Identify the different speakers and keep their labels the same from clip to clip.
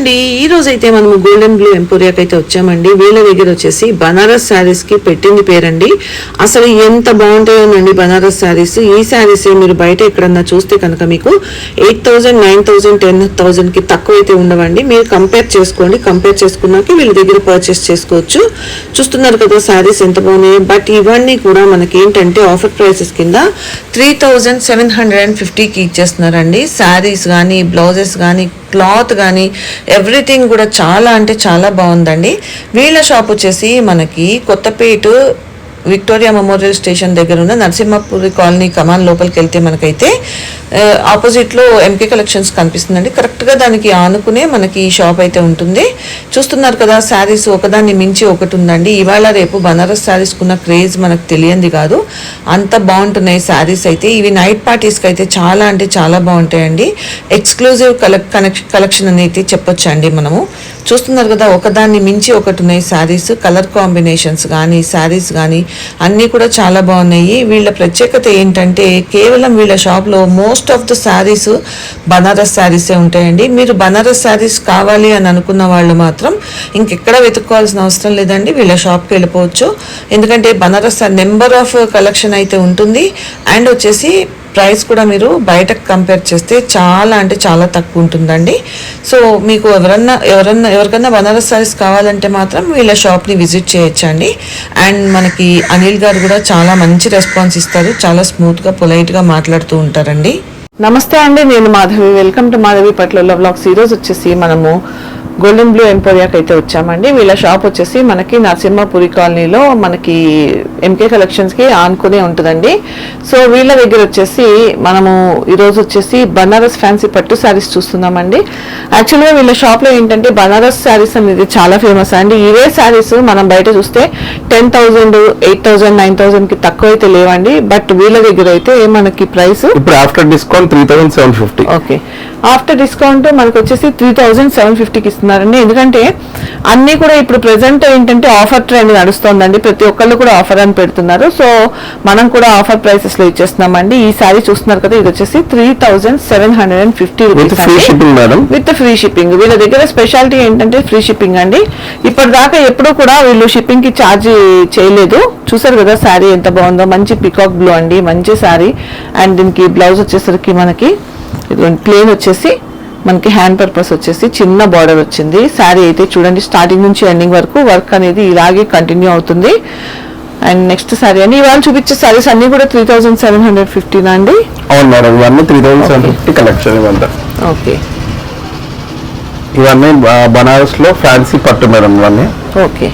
Speaker 1: అండి ఈ రోజు అయితే మనము గోల్డెన్ బ్లూ ఎంపోరియాకి అయితే వచ్చామండి. వీళ్ళ దగ్గర వచ్చేసి బనారస్ శారీస్కి పెట్టింది పేరండి. అసలు ఎంత బాగుంటాయోనండి బనారస్ శారీస్. ఈ శారీస్ మీరు బయట ఎక్కడన్నా చూస్తే కనుక మీకు eight thousand nine thousand ten థౌసండ్కి తక్కువ అయితే ఉండవండి. మీరు కంపేర్ చేసుకోండి. కంపేర్ చేసుకున్నాక వీళ్ళ దగ్గర పర్చేస్ చేసుకోవచ్చు. చూస్తున్నారు కదా శారీస్ ఎంత బాగున్నాయి. బట్ ఇవన్నీ కూడా మనకి ఏంటంటే ఆఫర్ ప్రైసెస్ కింద three thousand seven hundred and ఫిఫ్టీకి ఇచ్చేస్తున్నారండి. శారీస్ కానీ బ్లౌజెస్ కానీ క్లాత్ కానీ ఎవ్రీథింగ్ కూడా చాలా అంటే చాలా బాగుందండి. వీళ్ళ షాప్ వచ్చేసి మనకి కొత్తపేట విక్టోరియా మెమోరియల్ స్టేషన్ దగ్గర ఉన్న నరసింహపురి కాలనీ కమాన్ లోపలికి వెళ్తే మనకైతే ఆపోజిట్లో ఎంకే కలెక్షన్స్ కనిపిస్తుందండి. కరెక్ట్గా దానికి ఆనుకునే మనకి ఈ షాప్ అయితే ఉంటుంది. చూస్తున్నారు కదా శారీస్ ఒకదాన్ని మించి ఒకటి ఉందండి ఇవాళ రేపు బనారస్ శారీస్ కున్న క్రేజ్ మనకు తెలియంది కాదు. అంత బాగుంటున్నాయి శారీస్ అయితే. ఇవి నైట్ పార్టీస్కి అయితే చాలా అంటే చాలా బాగుంటాయండి. ఎక్స్క్లూజివ్ కలెక్ కలెక్షన్ అనేది చెప్పొచ్చు అండి మనము. చూస్తున్నారు కదా ఒకదాన్ని మించి ఒకటి ఉన్నాయి శారీస్. కలర్ కాంబినేషన్స్ కానీ శారీస్ కానీ అన్నీ కూడా చాలా బాగున్నాయి. వీళ్ళ ప్రత్యేకత ఏంటంటే కేవలం వీళ్ళ షాప్లో most of the saris Banaras శారీసే ఉంటాయండి. మీరు బనారస్ శారీస్ కావాలి అని అనుకున్న వాళ్ళు మాత్రం ఇంకెక్కడ వెతుక్కోవాల్సిన అవసరం లేదండి. వీళ్ళ షాప్కి వెళ్ళిపోవచ్చు. ఎందుకంటే బనారస్ నెంబర్ ఆఫ్ కలెక్షన్ అయితే ఉంటుంది. అండ్ వచ్చేసి ప్రైస్ కూడా మీరు బయటకు కంపేర్ చేస్తే చాలా అంటే చాలా తక్కువ ఉంటుందండి. సో మీకు ఎవరన్నా ఎవరన్నా ఎవరికన్నా బనారస్ సారీస్ కావాలంటే మాత్రం వీళ్ళ షాప్ని విజిట్ చేయొచ్చండి. అండ్ మనకి అనిల్ గారు కూడా చాలా మంచి రెస్పాన్స్ ఇస్తారు. చాలా స్మూత్గా పొలైట్గా మాట్లాడుతూ ఉంటారండి. నమస్తే అండి నేను మాధవి. వెల్కమ్ టు మాధవి పట్ల బ్లాగ్స్ ఈరోజు వచ్చేసి మనము గోల్డెన్ బ్లూ ఎంపోరియాకి అయితే వచ్చామండి. వీళ్ళ షాప్ వచ్చేసి మనకి నరసింహపురి కాలనీలో మనకి ఎంకే కలెక్షన్స్కి ఆనుకునే ఉంటుందండి. సో వీళ్ళ దగ్గర వచ్చేసి మనము ఈరోజు వచ్చేసి బనారస్ ఫ్యాన్సీ పట్టు శారీస్ చూస్తున్నామండి. యాక్చువల్గా వీళ్ళ షాప్లో ఏంటంటే బనారస్ శారీస్ అనేది చాలా ఫేమస్ అండి. ఇవే శారీస్ మనం బయట చూస్తే ten thousand eight thousand nine థౌసండ్కి తక్కువ అయితే లేవండి బట్ వీళ్ళ దగ్గర అయితే మనకి ప్రైస్
Speaker 2: ఇప్పుడు after discount three thousand seven fifty
Speaker 1: okay after discount మనకు వచ్చేసి త్రీ థౌజండ్ సెవెన్ ఫిఫ్టీకి ఇస్తున్నారండి. ఎందుకంటే అన్నీ కూడా ఇప్పుడు ప్రెసెంట్ ఏంటంటే ఆఫర్ ట్రెండ్ నడుస్తోందండి. ప్రతి ఒక్కళ్ళు కూడా ఆఫర్ అని పెడుతున్నారు. సో మనం కూడా ఆఫర్ ప్రైసెస్లో ఇచ్చేస్తున్నామండి. ఈ సారీ చూస్తున్నారు కదా ఇది వచ్చేసి three thousand seven hundred and fifty
Speaker 2: with free shipping madam
Speaker 1: with free shipping వీళ్ళ దగ్గర స్పెషాలిటీ ఏంటంటే ఫ్రీ షిప్పింగ్ అండి. ఇప్పటిదాకా ఎప్పుడూ కూడా వీళ్ళు షిప్పింగ్కి ఛార్జ్ చేయలేదు. చూసారు కదా శారీ ఎంత బాగుందో. మంచి పికాక్ బ్లూ అండి మంచి శారీ. అండ్ దీనికి బ్లౌజ్ వచ్చేసరికి మనకి ప్లేన్ వచ్చేసి మనకి హ్యాండ్ పర్పస్ వచ్చేసి చిన్న బార్డర్ వచ్చింది. శారీ అయితే చూడండి స్టార్టింగ్ నుంచి ఎండింగ్ వరకు వర్క్ అనేది ఇలాగే కంటిన్యూ అవుతుంది. అండ్ నెక్స్ట్ శారీ అండి ఇవాళ చూపించే శారీస్ అన్ని కూడా three thousand seven hundred fifteen అండి.
Speaker 2: అవును మేడం ఇవన్నీ three thousand seven fifty collection ఇవంతా.
Speaker 1: ఓకే
Speaker 2: ఇవన్నీ బనారస్లో ఫ్యాన్సీ పట్టు మేడం ఇవన్నీ.
Speaker 1: ఓకే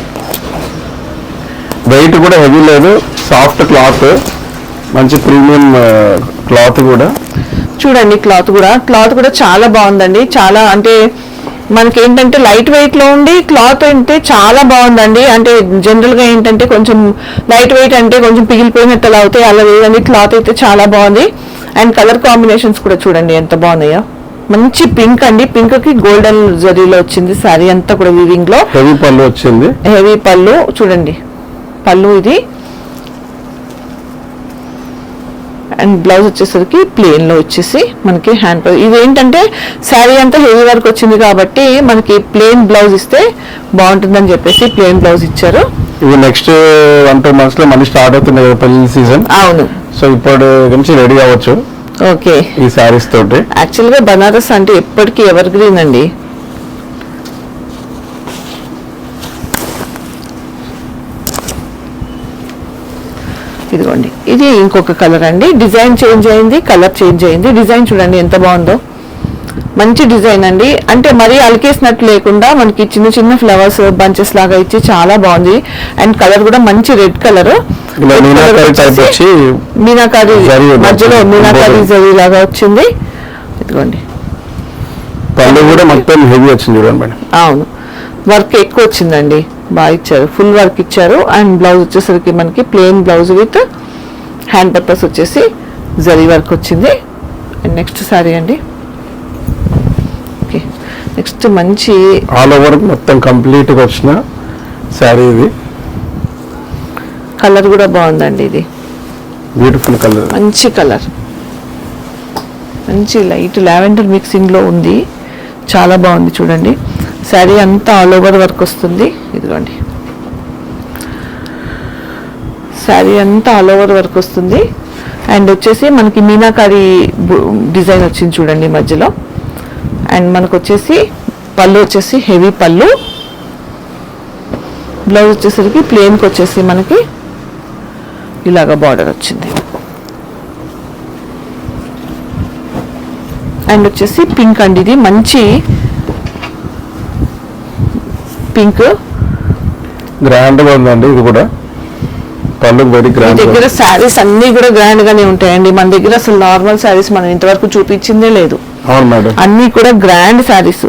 Speaker 2: వెయిట్ కూడా హెవీ లేదు. సాఫ్ట్ క్లాత్ మంచి ప్రీమియం క్లాత్ కూడా.
Speaker 1: చూడండి క్లాత్ కూడా. క్లాత్ కూడా చాలా బాగుందండి. చాలా అంటే మనకి ఏంటంటే లైట్ వెయిట్లో ఉండి క్లాత్ అంటే చాలా బాగుందండి. అంటే జనరల్గా ఏంటంటే కొంచెం లైట్ వెయిట్ అంటే కొంచెం పిగిలిపోయినట్టు అలా అవుతాయి. అలా లేదండి. క్లాత్ అయితే చాలా బాగుంది. అండ్ కలర్ కాంబినేషన్స్ కూడా చూడండి ఎంత బాగున్నాయో. మంచి పింక్ అండి. పింక్కి గోల్డెన్ జరీలో వచ్చింది. సారీ అంతా కూడా వీవింగ్లో.
Speaker 2: హెవీ పళ్ళు వచ్చింది.
Speaker 1: హెవీ పళ్ళు. చూడండి. పళ్ళు ఇది. అండ్ బ్లౌజ్ వచ్చేసరికి ప్లేన్లో వచ్చేసి మనకి హ్యాండ్ ఇది ఏంటంటే శారీ అంతా హెవీ వర్క్ వచ్చింది కాబట్టి మనకి ప్లేన్ బ్లౌజ్ ఇస్తే బాగుంటుందని చెప్పేసి ప్లేన్ బ్లౌజ్ ఇచ్చారు.
Speaker 2: ఇవి నెక్స్ట్ వన్ టూ మంత్స్లో మళ్ళీ స్టార్ట్ అవుతుంది కదా పెళ్ళి సీజన్
Speaker 1: అవును.
Speaker 2: సో ఇప్పుడు నుంచి రెడీ అవ్వచ్చు
Speaker 1: ఓకే
Speaker 2: ఈ శారీస్ తోటి.
Speaker 1: యాక్చువల్గా బనారస్ అంటే ఎప్పటికీ ఎవర్ గ్రీన్ అండి. ఇదిగోండి. ఇది ఇంకొక కలర్ అండి. డిజైన్ చేంజ్ అయింది కలర్ చేంజ్ అయింది. డిజైన్ చూడండి ఎంత బాగుందో. మంచి డిజైన్ అండి. అంటే మరీ అలికేసినట్టు లేకుండా మనకి చిన్న చిన్న ఫ్లవర్స్ బంచెస్ లాగా ఇచ్చి చాలా బాగుంది. అండ్ కలర్ కూడా మంచి రెడ్ కలర్.
Speaker 2: మీనాకరి.
Speaker 1: మధ్యలో మీనాకారి జరీ లాగా వచ్చింది. ఇదిగోండి.
Speaker 2: పళ్ళు కూడా మొత్తం హెవీ వచ్చింది చూడండి మేడం.
Speaker 1: అవును. వర్క్ ఎక్కువ వచ్చిందండి. బాగా ఇచ్చారు. ఫుల్ వర్క్ ఇచ్చారు. అండ్ బ్లౌజ్ వచ్చేసరికి మనకి plain blouse with hand purpose వచ్చేసి జరీ వర్క్ వచ్చింది. అండ్ నెక్స్ట్ సారీ అండి. ఓకే నెక్స్ట్ మంచి
Speaker 2: ఆల్ ఓవర్ మొత్తం కంప్లీట్గా వచ్చిన శారీ ఇది.
Speaker 1: కలర్ కూడా బాగుందండి ఇది.
Speaker 2: బ్యూటిఫుల్ కలర్
Speaker 1: మంచి కలర్ మంచి లైట్ లావెండర్ మిక్సింగ్లో ఉంది. చాలా బాగుంది చూడండి. శారీ అంతా ఆల్ ఓవర్ వర్క్ వస్తుంది. ఇదిగోండి. శారీ అంతా ఆల్ ఓవర్ వర్క్ వస్తుంది. అండ్ వచ్చేసి మనకి మీనాకారి డిజైన్ వచ్చింది చూడండి మధ్యలో. అండ్ మనకు వచ్చేసి పళ్ళు వచ్చేసి హెవీ పళ్ళు. బ్లౌజ్ వచ్చేసరికి ప్లెయిన్కి వచ్చేసి మనకి ఇలాగ బార్డర్ వచ్చింది. అండ్ వచ్చేసి పింక్ అండి ఇది. మంచి పింక్?
Speaker 2: గ్రాండ్గా ఉందండి ఇది కూడా. పళ్ళు వెరీ
Speaker 1: మీ
Speaker 2: గ్రాండ్
Speaker 1: దగ్గర శారీస్ అన్ని కూడా గ్రాండ్ గానే ఉంటాయండి. మన దగ్గర అసలు నార్మల్ శారీస్ మనం ఇంతవరకు చూపించిందే లేదు.
Speaker 2: అవును మేడం.
Speaker 1: అన్ని కూడా గ్రాండ్ శారీస్.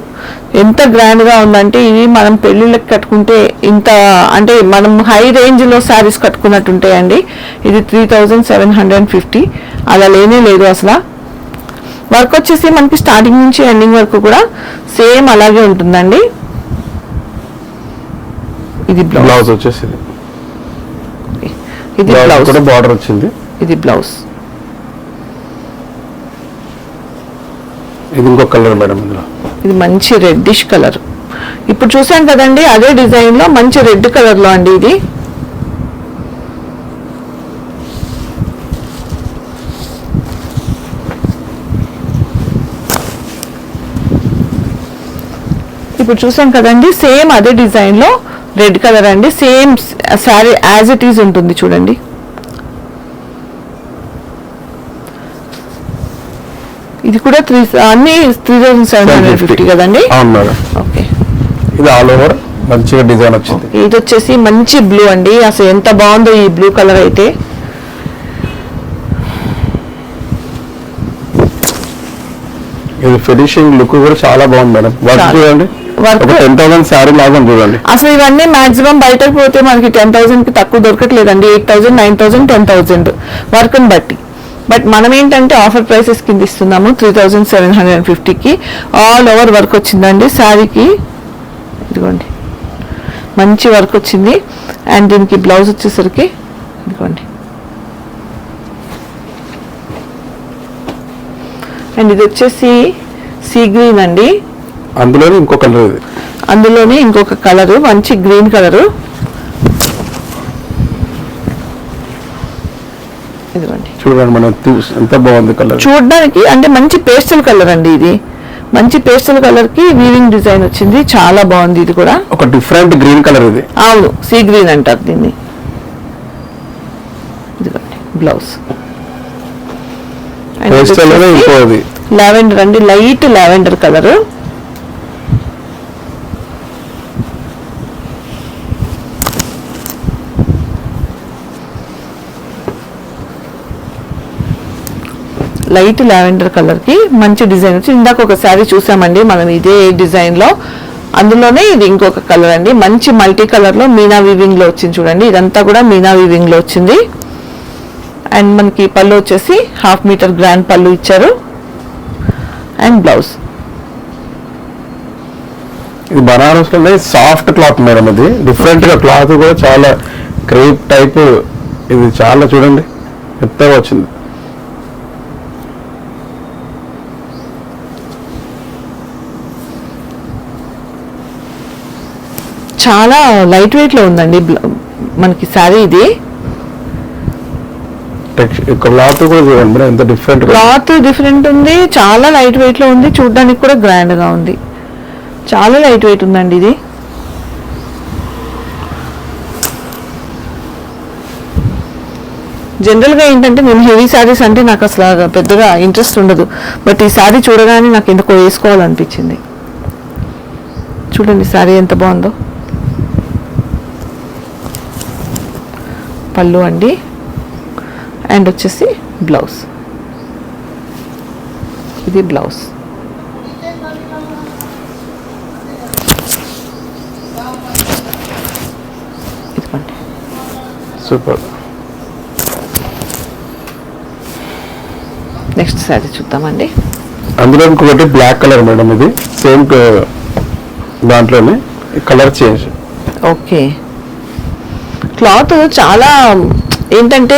Speaker 1: ఎంత గ్రాండ్గా ఉందంటే ఇవి మనం పెళ్ళిళ్ళకి కట్టుకుంటే ఇంత అంటే మనం హై రేంజ్లో శారీస్ కట్టుకున్నట్టు ఉంటాయండి ఇది three thousand seven hundred and fifty అలా లేనే లేదు అసలు. వర్క్ వచ్చేసి మనకి స్టార్టింగ్ నుంచి ఎండింగ్ వరకు కూడా సేమ్ అలాగే ఉంటుందండి. ఇది బ్లౌజ్
Speaker 2: వచ్చేసింది.
Speaker 1: ఇది
Speaker 2: బ్లౌజ్ కూడా బార్డర్ వచ్చింది.
Speaker 1: ఇది బ్లౌజ్
Speaker 2: ఇది ఇంకో కలర్ మేడం ఇందులో.
Speaker 1: ఇది మంచి రెడ్డిష్ కలర్ ఇప్పుడు చూసాం కదండి అదే డిజైన్లో మంచి రెడ్ కలర్లో అండి ఇది. ఇప్పుడు చూసాం కదండి సేమ్ అదే డిజైన్లో రెడ్ కలర్ అండి. Same sari as it is ఉంటుంది చూడండి. ఇది కూడా త్రీ అన్ని three thousand seven hundred fifty కదండి? ఓకే.
Speaker 2: ఇది ఆల్ ఓవర్ మంచిగా డిజైన్ వచ్చింది.
Speaker 1: ఇది వచ్చేసి మంచి బ్లూ అండి. అసలు ఎంత బాగుందో ఈ బ్లూ కలర్ అయితే.
Speaker 2: ఇది ఫినిషింగ్ లుక్ కూడా చాలా బాగుంది మేడం. వర్క్. చూడండి.
Speaker 1: Work-
Speaker 2: ఒక టెన్ థౌసండ్ శారీ లాగా ఉంది చూడండి.
Speaker 1: అసలు ఇవన్నీ మాక్సిమం బయటకు పోతే మనకి టెన్ థౌసండ్కి తక్కువ దొరకట్లేదండి. Eight thousand nine thousand ten thousand వర్క్ని బట్టి. బట్ మనం ఏంటంటే ఆఫర్ ప్రైసెస్ కింద ఇస్తున్నాము three thousand seven hundred and ఫిఫ్టీకి ఆల్ ఓవర్ వర్క్ వచ్చిందండి. శారీకి ఇదిగోండి. మంచి వర్క్ వచ్చింది. అండ్ దీనికి బ్లౌజ్ వచ్చేసరికి ఇదిగోండి. అండ్ ఇది వచ్చేసి సీ గ్రీన్ అండి.
Speaker 2: అందులోనే ఇంకో కలర్ ఇది.
Speaker 1: అందులోనే ఇంకొక కలరు మంచి గ్రీన్ కలరు. ఇదిగోండి.
Speaker 2: చూడండి మనం ఎంత బాగుంది కలర్.
Speaker 1: చూడడానికి అంటే మంచి పేస్టల్ కలర్ అండి ఇది. మంచి పేస్టల్ కలర్కి వీవింగ్ డిజైన్ వచ్చింది. చాలా బాగుంది ఇది కూడా.
Speaker 2: ఒక డిఫరెంట్ గ్రీన్ కలర్ ఇది.
Speaker 1: అవును సీ గ్రీన్ అంటారు దీన్ని. ఇదిగోండి బ్లౌజ్. లావెండర్ అండి light lavender colour. Light lavender కలర్కి మంచి డిజైన్ వచ్చి ఇందాక ఒక శారీ చూసామండి మనం ఇదే డిజైన్లో అందులోనే ఇది ఇంకొక కలర్ అండి. మంచి మల్టీ కలర్లో మీనా వీవింగ్లో వచ్చింది చూడండి. ఇదంతా కూడా మీనా వీవింగ్లో వచ్చింది. అండ్ మనకి పళ్ళు వచ్చేసి హాఫ్ మీటర్ గ్రాండ్ పళ్ళు ఇచ్చారు. And blouse.
Speaker 2: ఇది బనారస్ సాఫ్ట్ క్లాత్ మేడం ఇది. డిఫరెంట్గా క్లాత్ కూడా చాలా క్రేప్ టైప్. ఇది చాలా చూడండి మెత్తగా వచ్చింది.
Speaker 1: చాలా లైట్ వెయిట్లో ఉందండి మనకి శారీ ఇది.
Speaker 2: క్లాత్ కూడా చూడండి ఎంత డిఫరెంట్
Speaker 1: క్లాత్ డిఫరెంట్ ఉంది చాలా లైట్ వెయిట్లో ఉంది చూడడానికి కూడా గ్రాండ్గా ఉంది. చాలా లైట్ వెయిట్ ఉందండి ఇది. జనరల్గా ఏంటంటే నేను హెవీ శారీస్ అంటే నాకు అసలు పెద్దగా ఇంట్రెస్ట్ ఉండదు. బట్ ఈ శారీ చూడగానే నాకు ఎందుకో వేసుకోవాలనిపించింది. చూడండి శారీ ఎంత బాగుందో. పళ్ళు అండి. అండ్ వచ్చేసి బ్లౌజ్ ఇది బ్లౌజ్ ఇదిగోండి.
Speaker 2: సూపర్.
Speaker 1: నెక్స్ట్ శారీ చూద్దామండి.
Speaker 2: అందులో ఇంకొకటి బ్లాక్ కలర్ మేడం ఇది. సేమ్ దాంట్లోనే కలర్ చేంజ్.
Speaker 1: ఓకే. క్లాత్ చాలా ఏంటంటే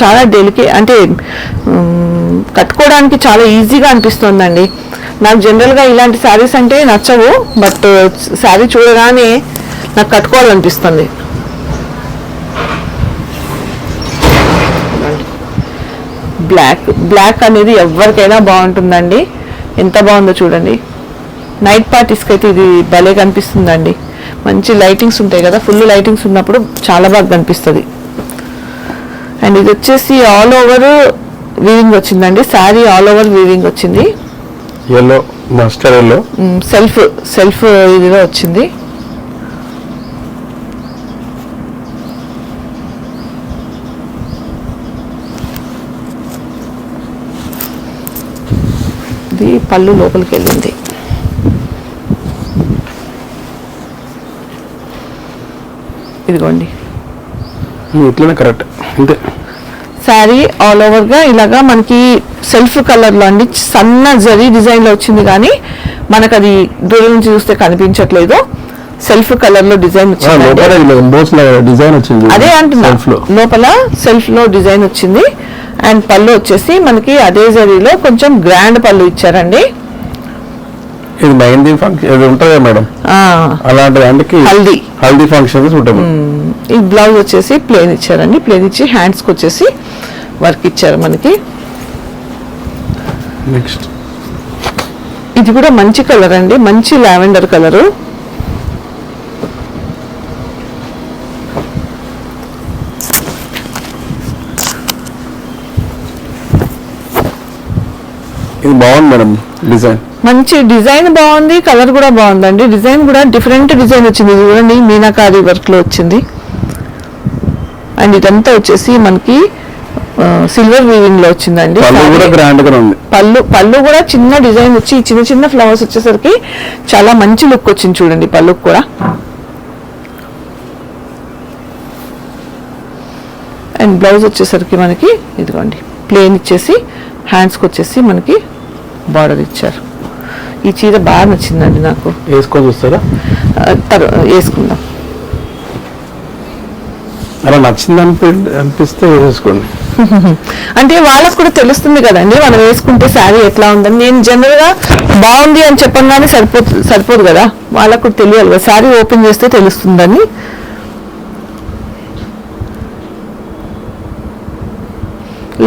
Speaker 1: చాలా డెలికే అంటే కట్టుకోవడానికి చాలా ఈజీగా అనిపిస్తుందండి. నాకు జనరల్గా ఇలాంటి శారీస్ అంటే నచ్చవు బట్ శారీ చూడగానే నాకు కట్టుకోవాలనిపిస్తుంది. బ్లాక్ బ్లాక్ అనేది ఎవరికైనా బాగుంటుందండి. ఎంత బాగుందో చూడండి. నైట్ పార్టీస్కి అయితే ఇది భలే కనిపిస్తుందండి. మంచి లైటింగ్స్ ఉంటాయి కదా ఫుల్ లైటింగ్స్ ఉన్నప్పుడు చాలా బాగా కనిపిస్తుంది. అండ్ ఇది వచ్చేసి ఆల్ ఓవర్ వీవింగ్ వచ్చిందండి. శారీ ఆల్ ఓవర్ వీవింగ్ వచ్చింది.
Speaker 2: Yellow mustard yellow
Speaker 1: self self ఇదిగా వచ్చింది. ఇది పళ్ళు లోపలికి వెళ్ళింది. ఇదిగోండి.
Speaker 2: ఇట్లనే కరెక్ట్ అంతే.
Speaker 1: శారీ ఆల్ ఓవర్గా ఇలాగా మనకి సెల్ఫ్ కలర్లో అండి సన్న జరీ డిజైన్లో వచ్చింది కానీ మనకు అది దూరం నుంచి చూస్తే కనిపించట్లేదు. సెల్ఫ్ కలర్లో డిజైన్
Speaker 2: డిజైన్ వచ్చింది.
Speaker 1: అదే అంటున్నా లోపల సెల్ఫ్లో డిజైన్ వచ్చింది. అండ్ పళ్ళు వచ్చేసి మనకి అదే జరీలో కొంచెం గ్రాండ్ పళ్ళు ఇచ్చారండి.
Speaker 2: ఇది మెహందీ ఫంక్షన్ ఇది ఉంటుంది మేడం. అలాంటి దానికి
Speaker 1: హల్దీ.
Speaker 2: హల్దీ ఫంక్షన్ సూటబుల్
Speaker 1: ఈ బ్లౌజ్ వచ్చేసి ప్లేన్ ఇచ్చారండి. ప్లేన్ ఇచ్చి హ్యాండ్స్కి వచ్చేసి వర్క్ ఇచ్చారు మనకి.
Speaker 2: నెక్స్ట్
Speaker 1: ఇది కూడా మంచి కలర్ అండి. మంచి లావెండర్ కలరు
Speaker 2: బాగుంది మేడం డిజైన్.
Speaker 1: మంచి డిజైన్ బాగుంది కలర్ కూడా బాగుందండి. డిజైన్ కూడా డిఫరెంట్ డిజైన్ వచ్చింది. చూడండి మీనాకారి వర్క్లో వచ్చింది. అండ్ ఇదంతా వచ్చేసి మనకి సిల్వర్ వీవింగ్లో వచ్చిందండి.
Speaker 2: పళ్ళు
Speaker 1: పళ్ళు పళ్ళు కూడా చిన్న డిజైన్ వచ్చి చిన్న చిన్న ఫ్లవర్స్ వచ్చేసరికి చాలా మంచి లుక్ వచ్చింది చూడండి పళ్ళుకు కూడా. అండ్ బ్లౌజ్ వచ్చేసరికి మనకి ఇదిగోండి ప్లేన్ ఇచ్చేసి హ్యాండ్స్కి వచ్చేసి మనకి బార్డర్ ఇచ్చారు. ఈ చీర బాగా నచ్చిందండి నాకు.
Speaker 2: వేసుకొని చూస్తారా?
Speaker 1: వేసుకుందాం.
Speaker 2: అలా నచ్చింది అనిపి అనిపిస్తే వేసుకోండి.
Speaker 1: అంటే వాళ్ళకు కూడా తెలుస్తుంది కదండి మనం వేసుకుంటే శారీ ఎట్లా ఉందని. నేను జనరల్గా బాగుంది అని చెప్పగానే సరిపోదు సరిపోదు కదా. వాళ్ళకు కూడా తెలియాలి కదా శారీ ఓపెన్ చేస్తే తెలుస్తుందని.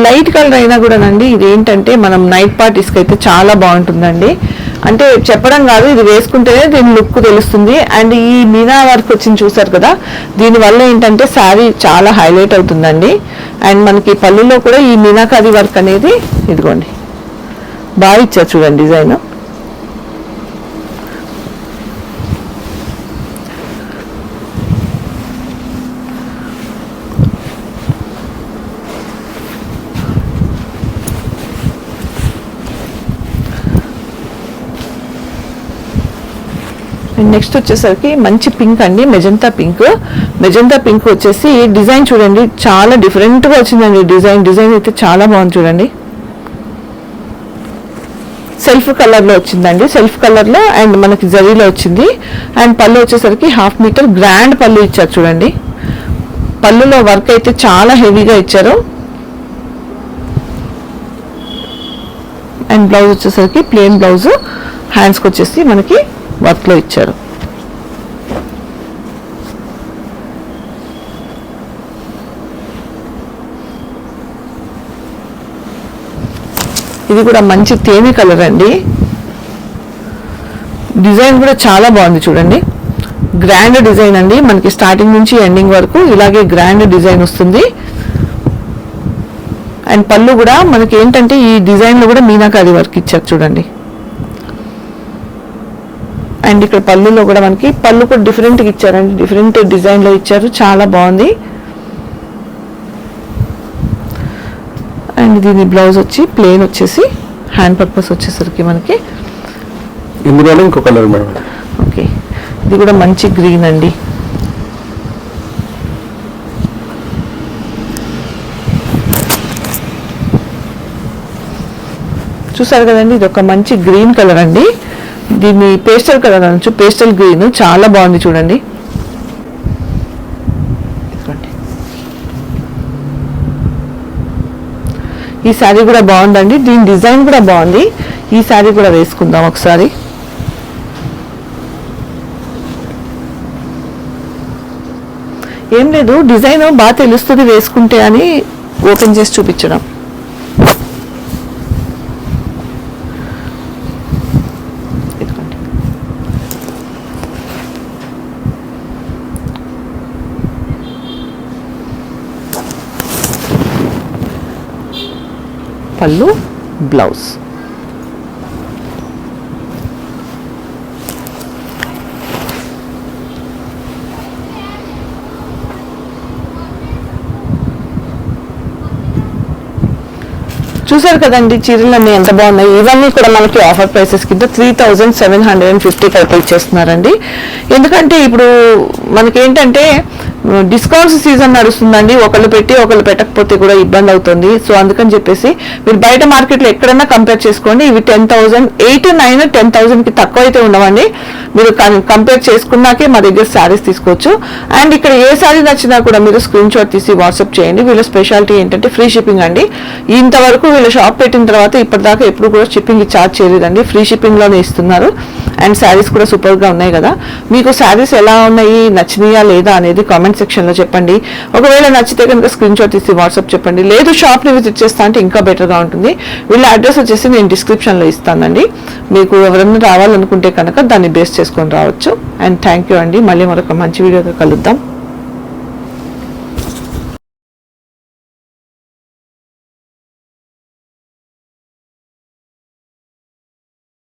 Speaker 1: లైట్ కలర్ అయినా కూడానండి ఇది ఏంటంటే మనం నైట్ పార్టీస్కి అయితే చాలా బాగుంటుందండి. అంటే చెప్పడం కాదు ఇది వేసుకుంటేనే దీని లుక్ తెలుస్తుంది. అండ్ ఈ మీనా వర్క్ వచ్చింది చూసారు కదా దీనివల్ల ఏంటంటే శారీ చాలా హైలైట్ అవుతుందండి. అండ్ మనకి పళ్ళులో కూడా ఈ మీనాకారి వర్క్ అనేది ఇదిగోండి. బాగా ఇచ్చారు చూడండి డిజైన్. అండ్ నెక్స్ట్ వచ్చేసరికి మంచి పింక్ అండి మెజంతా పింక్. మెజంతా పింక్ వచ్చేసి డిజైన్ చూడండి చాలా డిఫరెంట్గా వచ్చిందండి డిజైన్. డిజైన్ అయితే చాలా బాగుంది చూడండి. సెల్ఫ్ కలర్లో వచ్చిందండి సెల్ఫ్ కలర్లో అండ్ మనకి జరీలో వచ్చింది. అండ్ పళ్ళు వచ్చేసరికి హాఫ్ మీటర్ గ్రాండ్ పళ్ళు ఇచ్చారు చూడండి. పళ్ళులో వర్క్ అయితే చాలా హెవీగా ఇచ్చారు. అండ్ బ్లౌజ్ వచ్చేసరికి ప్లెయిన్ బ్లౌజ్. హ్యాండ్స్కి వచ్చేసి మనకి వర్క్లో ఇచ్చారు. ఇది కూడా మంచి తేనె కలర్ అండి. డిజైన్ కూడా చాలా బాగుంది చూడండి. గ్రాండ్ డిజైన్ అండి. మనకి స్టార్టింగ్ నుంచి ఎండింగ్ వరకు ఇలాగే గ్రాండ్ డిజైన్ వస్తుంది. అండ్ పళ్ళు కూడా మనకి ఏంటంటే ఈ డిజైన్లో కూడా మీనాకారి వర్క్ ఇచ్చారు చూడండి. అండ్ ఇక్కడ పళ్ళులో కూడా మనకి పళ్ళు కూడా డిఫరెంట్గా ఇచ్చారండి. డిఫరెంట్ డిజైన్లో ఇచ్చారు. చాలా బాగుంది. అండ్ దీని బ్లౌజ్ వచ్చి ప్లేన్ వచ్చేసి హ్యాండ్ పర్పస్ వచ్చేసరికి మనకి.
Speaker 2: ఇందులోనే ఇంకో కలర్ మేడం.
Speaker 1: ఓకే. ఇది కూడా మంచి గ్రీన్ అండి. చూసారు కదండి ఇది ఒక మంచి గ్రీన్ కలర్ అండి. దీన్ని పేస్టల్ కలర్ అనొచ్చు పేస్టల్ గ్రీన్. చాలా బాగుంది చూడండి. ఈ శారీ కూడా బాగుందండి. దీని డిజైన్ కూడా బాగుంది. ఈ శారీ కూడా వేసుకుందాం ఒకసారి. ఏం లేదు డిజైన్ బాగా తెలుస్తుంది వేసుకుంటే అని ఓపెన్ చేసి చూపించడం ఇదిగోండి. పళ్ళు బ్లౌజ్. చూసారు కదండి చీరలన్నీ ఎంత బాగున్నాయి. ఇవన్నీ కూడా మనకి ఆఫర్ ప్రైసెస్ కింద three thousand seven hundred and fifty కలిపి ఇచ్చేస్తున్నారండి. ఎందుకంటే ఇప్పుడు మనకేంటంటే డిస్కౌంట్స్ సీజన్ నడుస్తుందండి. ఒకళ్ళు పెట్టి ఒకళ్ళు పెట్టకపోతే కూడా ఇబ్బంది అవుతుంది. సో అందుకని చెప్పేసి మీరు బయట మార్కెట్లో ఎక్కడైనా కంపేర్ చేసుకోండి. ఇవి టెన్ థౌసండ్ ఎయిట్ నైన్ టెన్కి తక్కువ అయితే ఉండవండి. మీరు కంపేర్ చేసుకున్నాకే మా దగ్గర శారీస్ తీసుకోవచ్చు. అండ్ ఇక్కడ ఏ శారీ నచ్చినా కూడా మీరు స్క్రీన్ షాట్ తీసి వాట్సాప్ చేయండి. వీళ్ళ స్పెషాలిటీ ఏంటంటే ఫ్రీ షిప్పింగ్ అండి. ఇంతవరకు వీళ్ళ షాప్ పెట్టిన తర్వాత ఇప్పటిదాకా ఎప్పుడు కూడా షిప్పింగ్ ఛార్జ్ చేయలేదండి. ఫ్రీ షిప్పింగ్లోనే ఇస్తున్నారు. అండ్ శారీస్ కూడా సూపర్గా ఉన్నాయి కదా. మీకు శారీస్ ఎలా ఉన్నాయి నచ్చినాయా లేదా అనేది కామెంట్ కామెంట్ సెక్షన్లో చెప్పండి. ఒకవేళ నచ్చితే కనుక స్క్రీన్ షాట్ తీసి వాట్సాప్ చెప్పండి. లేదు షాప్ని విజిట్ చేస్తా అంటే ఇంకా బెటర్గా ఉంటుంది. వీళ్ళ అడ్రస్ వచ్చేసి నేను డిస్క్రిప్షన్లో ఇస్తానండి. మీకు ఎవరైనా రావాలనుకుంటే కనుక దాన్ని బేస్ చేసుకొని రావచ్చు. అండ్ థ్యాంక్ యూ అండి. మళ్ళీ మరొక మంచి వీడియోతో కలుద్దాం.